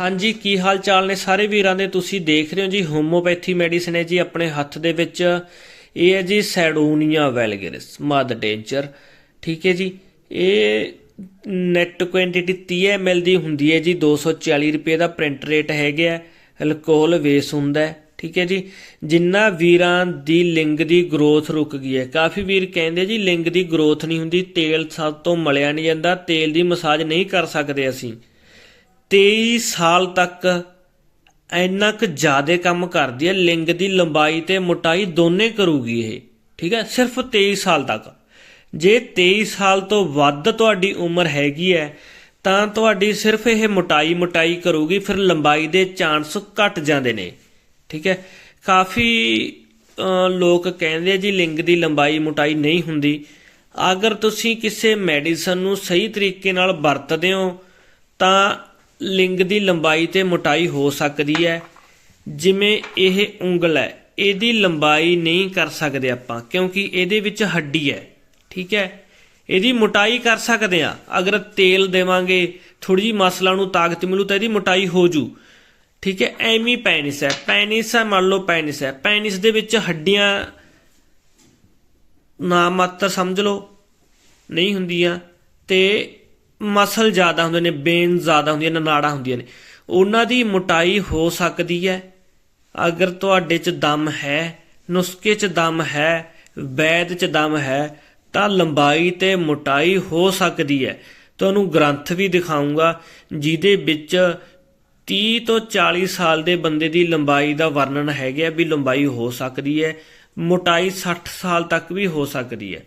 ਹਾਂਜੀ, ਕੀ ਹਾਲ ਚਾਲ ਨੇ ਸਾਰੇ ਵੀਰਾਂ ਦੇ? ਤੁਸੀਂ ਦੇਖ ਰਹੇ ਹੋ ਜੀ ਹੋਮੋਪੈਥੀ ਮੈਡੀਸਿਨ ਹੈ ਜੀ ਆਪਣੇ ਹੱਥ ਦੇ ਵਿੱਚ। ਇਹ ਹੈ ਜੀ ਸੈਡੋਨੀਆ ਵੈਲਗਰਿਸ ਮਦ ਡੇਂਜਰ। ਠੀਕ ਹੈ ਜੀ। ਇਹ ਨੈਟ ਕੁਆਂਟੀਟੀ 30 ml ਦੀ ਹੁੰਦੀ ਹੈ ਜੀ 240 ਰੁਪਏ ਦਾ ਪ੍ਰਿੰਟ ਰੇਟ ਹੈਗਾ ਅਲਕੋਹਲ ਵੇਸ ਹੁੰਦਾ ਹੈ। ਠੀਕ ਹੈ ਜੀ। ਜਿੰਨਾ ਵੀਰਾਂ ਦੀ ਲਿੰਗ ਦੀ ਗਰੋਥ ਰੁਕ ਗਈ ਹੈ। ਕਾਫੀ ਵੀਰ ਕਹਿੰਦੇ ਜੀ, ਲਿੰਗ ਦੀ ਗਰੋਥ ਨਹੀਂ ਹੁੰਦੀ, ਤੇਲ ਸਭ ਤੋਂ ਮਲਿਆ ਨਹੀਂ ਜਾਂਦਾ, ਤੇਲ ਦੀ ਮਸਾਜ ਨਹੀਂ ਕਰ ਸਕਦੇ ਅਸੀਂ। 23 ਸਾਲ ਤੱਕ ਇੰਨਾ ਕੁ ਜ਼ਿਆਦਾ ਕੰਮ ਕਰਦੀ ਹੈ, ਲਿੰਗ ਦੀ ਲੰਬਾਈ ਤੇ ਮੋਟਾਈ ਦੋਨੇ ਕਰੂਗੀ ਇਹ, ਠੀਕ ਹੈ? ਸਿਰਫ 23 ਸਾਲ ਤੱਕ। ਜੇ 23 ਸਾਲ ਤੋਂ ਵੱਧ ਤੁਹਾਡੀ ਉਮਰ ਹੈਗੀ ਹੈ, ਤਾਂ ਤੁਹਾਡੀ ਸਿਰਫ ਇਹ ਮੋਟਾਈ ਮੋਟਾਈ ਕਰੂਗੀ, ਫਿਰ ਲੰਬਾਈ ਦੇ ਚਾਂਸ ਘਟ ਜਾਂਦੇ ਨੇ, ਠੀਕ ਹੈ? ਕਾਫੀ ਲੋਕ ਕਹਿੰਦੇ ਆ ਜੀ, ਲਿੰਗ ਦੀ ਲੰਬਾਈ ਮੋਟਾਈ ਨਹੀਂ ਹੁੰਦੀ। ਅਗਰ ਤੁਸੀਂ ਕਿਸੇ ਮੈਡੀਸਨ ਨੂੰ ਸਹੀ ਤਰੀਕੇ ਨਾਲ ਵਰਤਦੇ ਹੋ, ਤਾਂ ਲਿੰਗ ਦੀ ਲੰਬਾਈ ਤੇ ਮੋਟਾਈ ਹੋ ਸਕਦੀ ਹੈ। ਜਿਵੇਂ ਇਹ ਉਂਗਲ ਹੈ, ਇਹਦੀ ਲੰਬਾਈ ਨਹੀਂ ਕਰ ਸਕਦੇ ਆਪਾਂ, ਕਿਉਂਕਿ ਇਹਦੇ ਵਿੱਚ ਹੱਡੀ ਹੈ, ਠੀਕ ਹੈ? ਇਹਦੀ ਮੋਟਾਈ ਕਰ ਸਕਦੇ ਆ ਅਗਰ ਤੇਲ ਦੇਵਾਂਗੇ ਥੋੜੀ ਜੀ ਮਸਲਾਂ ਨੂੰ ਤਾਕਤ ਮਿਲੂ ਤਾਂ ਇਹਦੀ ਮੋਟਾਈ ਹੋ ਜੂ। ਠੀਕ ਹੈ, ਐਵੇਂ ਪੈਨਿਸ ਹੈ ਪੈਨਿਸ ਹੈ, ਮੰਨ ਲਓ ਪੈਨਿਸ ਹੈ ਪੈਨਿਸ ਦੇ ਵਿੱਚ ਹੱਡੀਆਂ ਨਾ ਮਾਤਰ ਸਮਝ ਲਓ, ਨਹੀਂ ਹੁੰਦੀਆਂ, ਤੇ ਮਸਲ ਜ਼ਿਆਦਾ ਹੁੰਦੇ ਨੇ, ਬੇਨ ਜ਼ਿਆਦਾ ਹੁੰਦੀਆਂ ਨੇ, ਨਾੜਾਂ ਹੁੰਦੀਆਂ ਨੇ। ਉਹਨਾਂ ਦੀ ਮੋਟਾਈ ਹੋ ਸਕਦੀ ਹੈ। ਅਗਰ ਤੁਹਾਡੇ 'ਚ ਦਮ ਹੈ, ਨੁਸਖੇ 'ਚ ਦਮ ਹੈ, ਵੈਦ 'ਚ ਦਮ ਹੈ, ਤਾਂ ਲੰਬਾਈ ਤੇ ਮੋਟਾਈ ਹੋ ਸਕਦੀ ਹੈ। ਤੁਹਾਨੂੰ ਗ੍ਰੰਥ ਵੀ ਦਿਖਾਉਂਗਾ ਜਿਹਦੇ ਵਿੱਚ 30 ਤੋਂ 40 ਸਾਲ ਦੇ ਬੰਦੇ ਦੀ ਲੰਬਾਈ ਦਾ ਵਰਣਨ ਹੈਗਾ ਵੀ ਲੰਬਾਈ ਹੋ ਸਕਦੀ ਹੈ, ਮੋਟਾਈ 60 ਸਾਲ ਤੱਕ ਵੀ ਹੋ ਸਕਦੀ ਹੈ।